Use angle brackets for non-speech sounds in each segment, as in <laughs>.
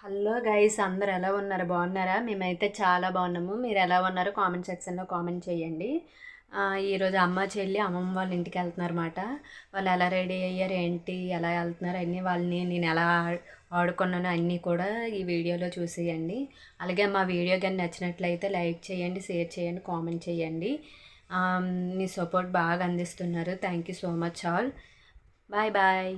Hello guys అందరు ఎలా ఉన్నారు? బాగున్నారా? మేమైతే చాలా బాగున్నాము. మీరు ఎలా ఉన్నారో? కామెంట్ సెక్షన్లో కామెంట్ చేయండి. ఈరోజు అమ్మ చెల్లి అమ్మమ్మ వాళ్ళ ఇంటికి వెళ్తున్నారన్నమాట. వాళ్ళు ఎలా రెడీ అయ్యారు? ఏంటి? ఎలా వెళ్తున్నారు? అన్నీ వాళ్ళని నేను ఎలా ఆడుకున్నాను? అన్నీ కూడా ఈ వీడియోలో చూసేయండి. అలాగే మా వీడియో కానీ నచ్చినట్లయితే లైక్ చేయండి షేర్ చేయండి కామెంట్ చేయండి. మీ సపోర్ట్ బాగా అందిస్తున్నారు. Thank you so much all. Bye bye.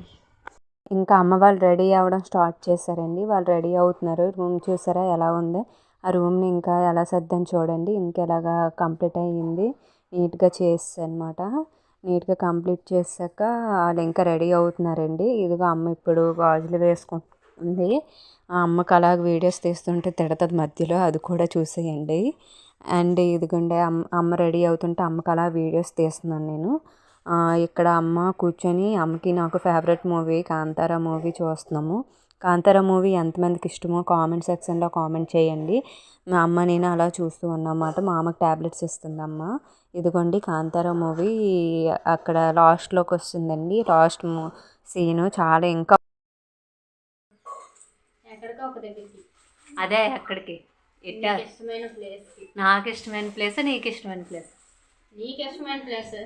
ఇంకా అమ్మ వాళ్ళు రెడీ అవ్వడం స్టార్ట్ చేశారండి. వాళ్ళు రెడీ అవుతున్నారు. రూమ్ చూసారా? ఎలా ఉంది? ఆ రూమ్ని ఇంకా ఎలా సర్దని చూడండి. ఇంకా ఎలాగా కంప్లీట్ అయ్యింది. నీట్గా చేస్తాను నీట్గా కంప్లీట్ చేశాక వాళ్ళు ఇంకా రెడీ అవుతున్నారండి. ఇదిగో అమ్మ ఇప్పుడు గాజులు వేసుకుంటుంది. ఆ అమ్మకు అలాగ వీడియోస్ తీస్తుంటే తిడతది మధ్యలో. అది కూడా చూసేయండి. అండ్ ఇదిగోండి అమ్మ అమ్మ రెడీ అవుతుంటే అమ్మకి అలా వీడియోస్ తీస్తున్నాను నేను. ఇక్కడ అమ్మ కూర్చొని అమ్మకి నాకు ఫేవరెట్ మూవీ కాంతారా మూవీ చూస్తున్నాము. కాంతారా మూవీ ఎంతమందికి ఇష్టమో కామెంట్ సెక్షన్లో కామెంట్ చేయండి. మా అమ్మ నేను అలా చూస్తూ ఉన్నమాట మా అమ్మకి ట్యాబ్లెట్స్ ఇస్తుంది అమ్మ ఇదిగోండి కాంతారా మూవీ అక్కడ లాస్ట్లోకి వస్తుందండి. లాస్ట్ సీను చాలా ఇంకా అదే ప్లేస్ నాకు ఇష్టమైన ప్లేస్ నీకు ఇష్టమైన ప్లేస్ నీకు ఇష్టమైన ప్లేస్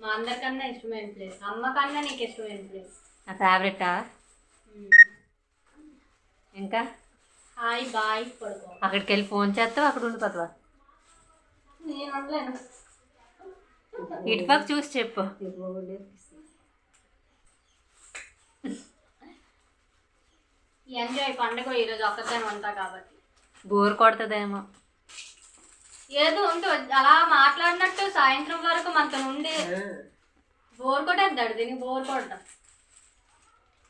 మా అందరికన్నా ఇష్టమైన ప్లేస్ అమ్మ కన్నా నీకు ఇష్టమైన ప్లేస్ నా ఫేవరెటా ఇంకా? హాయ్ బాయ్ పడుకో. అక్కడికి వెళ్ళి ఫోన్ చేస్తావు? అక్కడ ఉండిపోతావా నేను అనలేను ఇటు పక్క చూసి చెప్పు. ఎంజాయ్ పండుగ ఈరోజు ఒక్కదాని అంతా కాబట్టి. బోర్ కొడుతుందేమో. ఏదో ఉంటే అలా మాట్లాడినట్టు సాయంత్రం వరకు మనతో నుండి బోర్ కొట్టేద్దాడు దీనికి బోర్ కొట్ట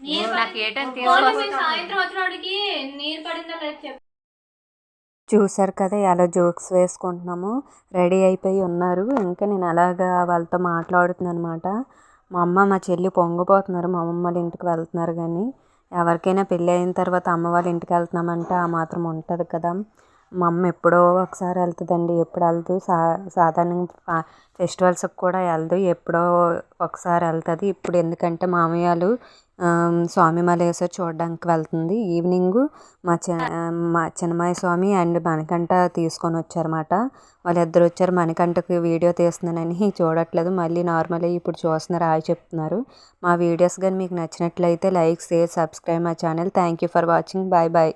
నీరు నువ్వు నాకు ఏ టైం పడి- తీసుకొస్తావు? పోనీ మీరు సాయంత్రం వచ్చినోడికి నీరు పడిందో లేదు చెప్పు. చూసారు కదా ఎలా జోక్స్ వేసుకుంటున్నాము. రెడీ అయిపోయి ఉన్నారు. ఇంకా నేను అలాగా వాళ్ళతో మాట్లాడుతున్నాను అనమాట మా అమ్మ మా చెల్లి పొంగిపోతున్నారు. మా అమ్మమ్మ వాళ్ళ ఇంటికి వెళ్తున్నారు కానీ ఎవరికైనా పెళ్ళి అయిన తర్వాత అమ్మ వాళ్ళ ఇంటికి వెళ్తున్నామంటే ఆ మాత్రం ఉంటుంది కదా. మా అమ్మ ఎప్పుడో ఒకసారి వెళ్తుందండి ఎప్పుడు వెళ్తూ సా సాధారణంగా ఫెస్టివల్స్కి కూడా వెళ్దు ఎప్పుడో ఒకసారి వెళ్తుంది. ఇప్పుడు ఎందుకంటే మామయ్యలు స్వామి మలేశ్వర్ చూడడానికి వెళ్తుంది. ఈవినింగ్ మా చి మా చిన్నమాయ స్వామి అండ్ మణికంఠ తీసుకొని వచ్చారన్నమాట. వాళ్ళిద్దరు వచ్చారు మణికంఠకి వీడియో తీస్తున్నానని. <laughs> చూడట్లేదు మళ్ళీ నార్మల్ ఇప్పుడు చూస్తున్నారు హాయ్ చెప్తున్నారు. మా వీడియోస్ కానీ మీకు నచ్చినట్లయితే లైక్ షేర్ సబ్స్క్రైబ్ మా channel. Thank you for watching. Bye bye.